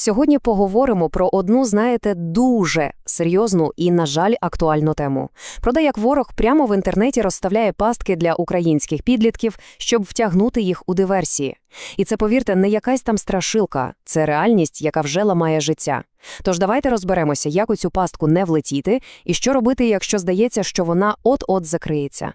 Сьогодні поговоримо про одну, знаєте, дуже серйозну і, на жаль, актуальну тему. Про те, як ворог прямо в інтернеті розставляє пастки для українських підлітків, щоб втягнути їх у диверсії. І це, повірте, не якась там страшилка, це реальність, яка вже ламає життя. Тож давайте розберемося, як у цю пастку не влетіти, і що робити, якщо здається, що вона от-от закриється.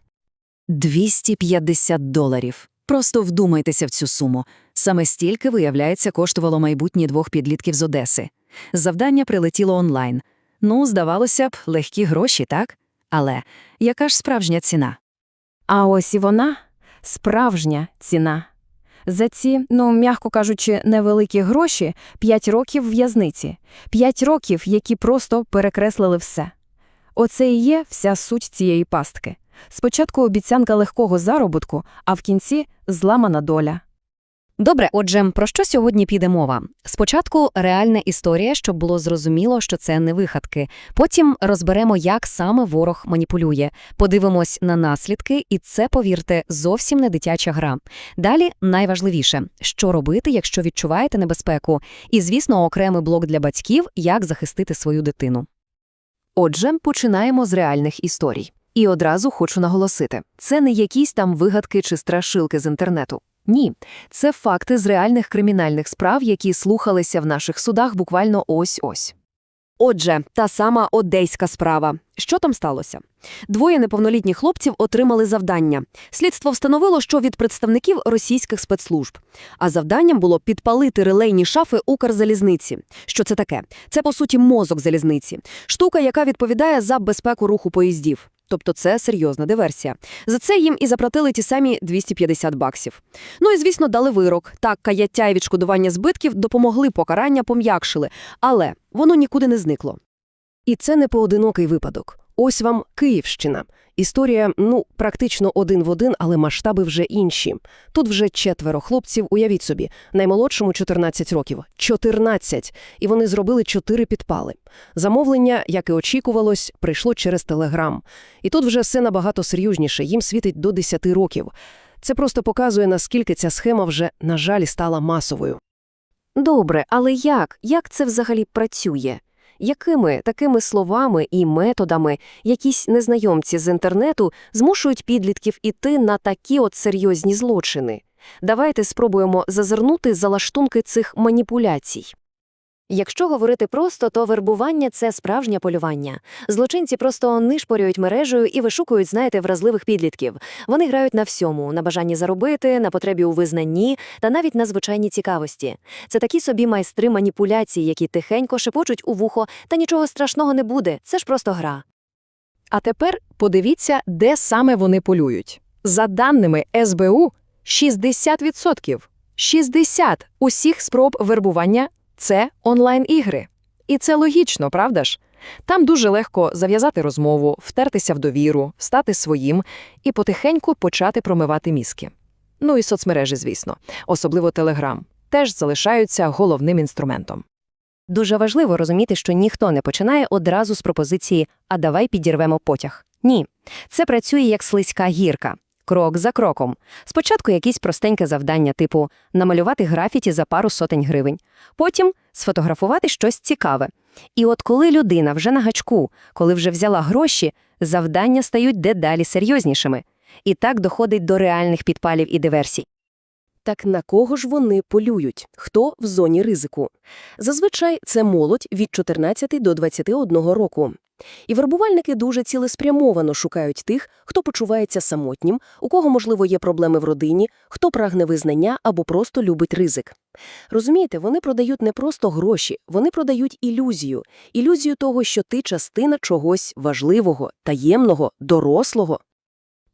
250 доларів. Просто вдумайтеся в цю суму. Саме стільки, виявляється, коштувало майбутнє двох підлітків з Одеси. Завдання прилетіло онлайн. Ну, здавалося б, легкі гроші, так? Але яка ж справжня ціна? А ось і вона справжня ціна. За ці, ну, м'яко кажучи, невеликі гроші 5 років в'язниці, 5 років, які просто перекреслили все. Оце і є вся суть цієї пастки. Спочатку обіцянка легкого заробітку, а в кінці зламана доля. Добре, отже, про що сьогодні піде мова? Спочатку реальна історія, щоб було зрозуміло, що це не вигадки. Потім розберемо, як саме ворог маніпулює. Подивимось на наслідки, і це, повірте, зовсім не дитяча гра. Далі найважливіше, що робити, якщо відчуваєте небезпеку. І, звісно, окремий блок для батьків, як захистити свою дитину. Отже, починаємо з реальних історій. І одразу хочу наголосити, це не якісь там вигадки чи страшилки з інтернету. Ні, це факти з реальних кримінальних справ, які слухалися в наших судах буквально ось-ось. Отже, та сама одеська справа. Що там сталося? Двоє неповнолітніх хлопців отримали завдання. Слідство встановило, що від представників російських спецслужб. А завданням було підпалити релейні шафи Укрзалізниці. Що це таке? Це, по суті, мозок залізниці. Штука, яка відповідає за безпеку руху поїздів. Тобто це серйозна диверсія. За це їм і заплатили ті самі 250 баксів. Ну і, звісно, дали вирок. Так, каяття і відшкодування збитків допомогли, покарання пом'якшили. Але воно нікуди не зникло. І це не поодинокий випадок. Ось вам Київщина. Історія, ну, практично один в один, але масштаби вже інші. Тут вже четверо хлопців, уявіть собі, наймолодшому 14 років. 14! І вони зробили чотири підпали. Замовлення, як і очікувалось, прийшло через Телеграм. І тут вже все набагато серйозніше, їм світить до 10 років. Це просто показує, наскільки ця схема вже, на жаль, стала масовою. Добре, але як? Як це взагалі працює? Якими такими словами і методами якісь незнайомці з інтернету змушують підлітків іти на такі от серйозні злочини? Давайте спробуємо зазирнути за лаштунки цих маніпуляцій. Якщо говорити просто, то вербування – це справжнє полювання. Злочинці просто нишпорюють мережею і вишукують, знаєте, вразливих підлітків. Вони грають на всьому – на бажанні заробити, на потребі у визнанні та навіть на звичайній цікавості. Це такі собі майстри маніпуляцій, які тихенько шепочуть у вухо, та нічого страшного не буде, це ж просто гра. А тепер подивіться, де саме вони полюють. За даними СБУ, 60%. 60 усіх спроб вербування це онлайн-ігри. І це логічно, правда ж? Там дуже легко зав'язати розмову, втертися в довіру, стати своїм і потихеньку почати промивати мізки. Ну і соцмережі, звісно, особливо Телеграм, теж залишаються головним інструментом. Дуже важливо розуміти, що ніхто не починає одразу з пропозиції «а давай підірвемо потяг». Ні. Це працює як слизька гірка. Крок за кроком. Спочатку якісь простеньке завдання, типу намалювати графіті за пару сотень гривень, потім сфотографувати щось цікаве. І от коли людина вже на гачку, коли вже взяла гроші, завдання стають дедалі серйознішими. І так доходить до реальних підпалів і диверсій. Так на кого ж вони полюють? Хто в зоні ризику? Зазвичай це молодь від 14 до 21 року. І вербувальники дуже цілеспрямовано шукають тих, хто почувається самотнім, у кого, можливо, є проблеми в родині, хто прагне визнання або просто любить ризик. Розумієте, вони продають не просто гроші, вони продають ілюзію. Ілюзію того, що ти частина чогось важливого, таємного, дорослого.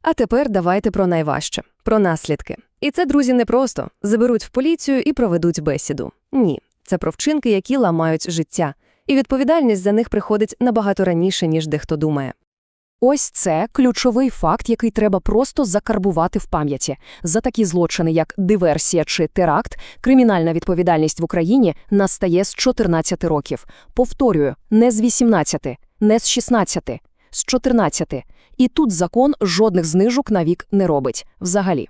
А тепер давайте про найважче – про наслідки. І це, друзі, не просто заберуть в поліцію і проведуть бесіду. Ні, це про вчинки, які ламають життя. І відповідальність за них приходить набагато раніше, ніж дехто думає. Ось це ключовий факт, який треба просто закарбувати в пам'яті. За такі злочини, як диверсія чи теракт, кримінальна відповідальність в Україні настає з 14 років. Повторюю, не з 18, не з 16, з 14. І тут закон жодних знижок на вік не робить. Взагалі.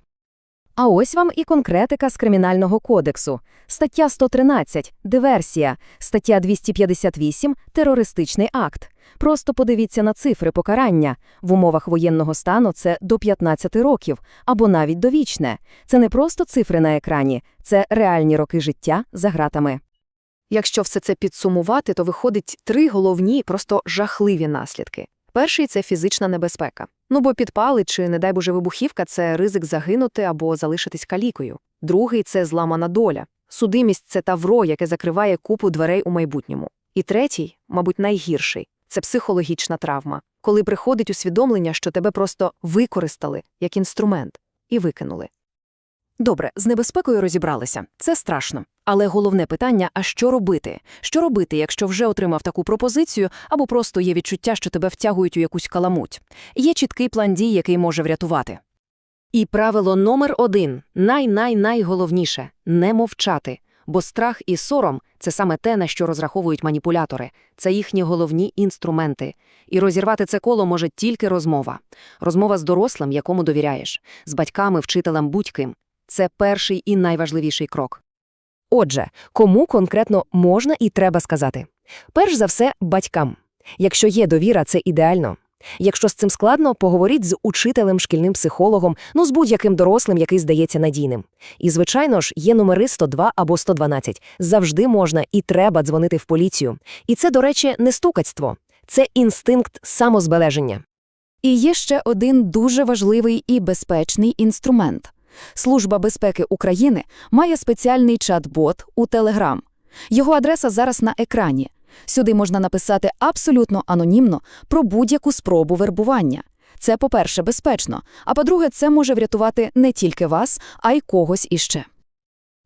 А ось вам і конкретика з Кримінального кодексу. Стаття 113 – диверсія, стаття 258 – терористичний акт. Просто подивіться на цифри покарання. В умовах воєнного стану це до 15 років, або навіть довічне. Це не просто цифри на екрані, це реальні роки життя за гратами. Якщо все це підсумувати, то виходить три головні, просто жахливі наслідки. Перший це фізична небезпека. Ну бо підпали чи, не дай Боже, вибухівка це ризик загинути або залишитись калікою. Другий це зламана доля. Судимість це тавро, яке закриває купу дверей у майбутньому. І третій, мабуть, найгірший це психологічна травма, коли приходить усвідомлення, що тебе просто використали як інструмент і викинули. Добре, з небезпекою розібралися. Це страшно. Але головне питання – а що робити? Що робити, якщо вже отримав таку пропозицію, або просто є відчуття, що тебе втягують у якусь каламуть? Є чіткий план дій, який може врятувати. І правило номер один – най-най-найголовніше – не мовчати. Бо страх і сором – це саме те, на що розраховують маніпулятори. Це їхні головні інструменти. І розірвати це коло може тільки розмова. Розмова з дорослим, якому довіряєш. З батьками, вчителем, будь-ким. Це перший і найважливіший крок. Отже, кому конкретно можна і треба сказати? Перш за все, батькам. Якщо є довіра, це ідеально. Якщо з цим складно, поговоріть з учителем, шкільним психологом, ну з будь-яким дорослим, який здається надійним. І, звичайно ж, є номери 102 або 112. Завжди можна і треба дзвонити в поліцію. І це, до речі, не стукацтво. Це інстинкт самозбереження. І є ще один дуже важливий і безпечний інструмент. Служба безпеки України має спеціальний чат-бот у Telegram. Його адреса зараз на екрані. Сюди можна написати абсолютно анонімно про будь-яку спробу вербування. Це, по-перше, безпечно, а по-друге, це може врятувати не тільки вас, а й когось іще.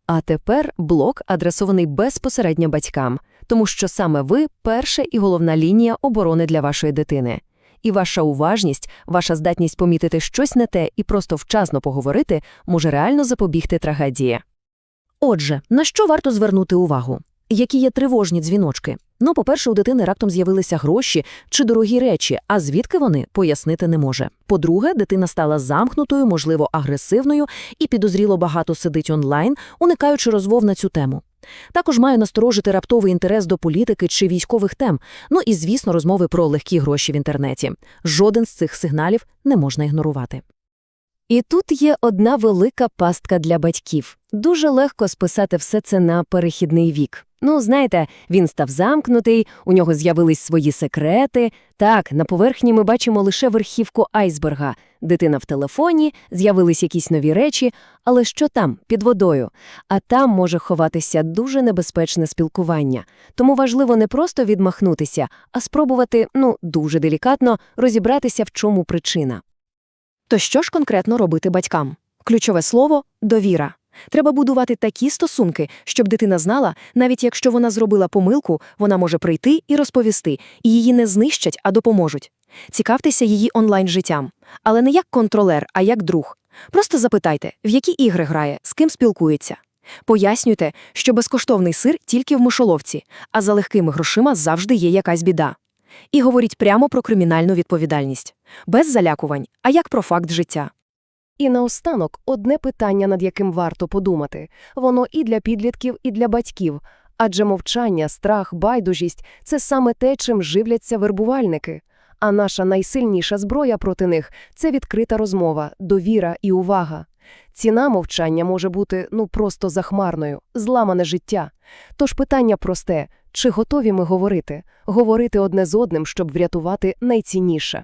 А тепер блок адресований безпосередньо батькам, тому що саме ви – перша і головна лінія оборони для вашої дитини. І ваша уважність, ваша здатність помітити щось не те і просто вчасно поговорити може реально запобігти трагедії. Отже, на що варто звернути увагу? Які є тривожні дзвіночки? Ну, по-перше, у дитини раптом з'явилися гроші чи дорогі речі, а звідки вони пояснити не може. По-друге, дитина стала замкнутою, можливо, агресивною і підозріло багато сидить онлайн, уникаючи розмов на цю тему. Також має насторожити раптовий інтерес до політики чи військових тем, ну і, звісно, розмови про легкі гроші в інтернеті. Жоден з цих сигналів не можна ігнорувати. І тут є одна велика пастка для батьків. Дуже легко списати все це на перехідний вік. Ну, знаєте, він став замкнутий, у нього з'явились свої секрети. Так, на поверхні ми бачимо лише верхівку айсберга. Дитина в телефоні, з'явились якісь нові речі, але що там, під водою? А там може ховатися дуже небезпечне спілкування. Тому важливо не просто відмахнутися, а спробувати, ну, дуже делікатно, розібратися, в чому причина. То що ж конкретно робити батькам? Ключове слово – довіра. Треба будувати такі стосунки, щоб дитина знала, навіть якщо вона зробила помилку, вона може прийти і розповісти, і її не знищать, а допоможуть. Цікавтеся її онлайн-життям. Але не як контролер, а як друг. Просто запитайте, в які ігри грає, з ким спілкується. Пояснюйте, що безкоштовний сир тільки в мишоловці, а за легкими грошима завжди є якась біда. І говоріть прямо про кримінальну відповідальність. Без залякувань, а як про факт життя. І наостанок одне питання, над яким варто подумати. Воно і для підлітків, і для батьків. Адже мовчання, страх, байдужість – це саме те, чим живляться вербувальники. А наша найсильніша зброя проти них – це відкрита розмова, довіра і увага. Ціна мовчання може бути, ну, просто захмарною, зламане життя. Тож питання просте – чи готові ми говорити? Говорити одне з одним, щоб врятувати найцінніше.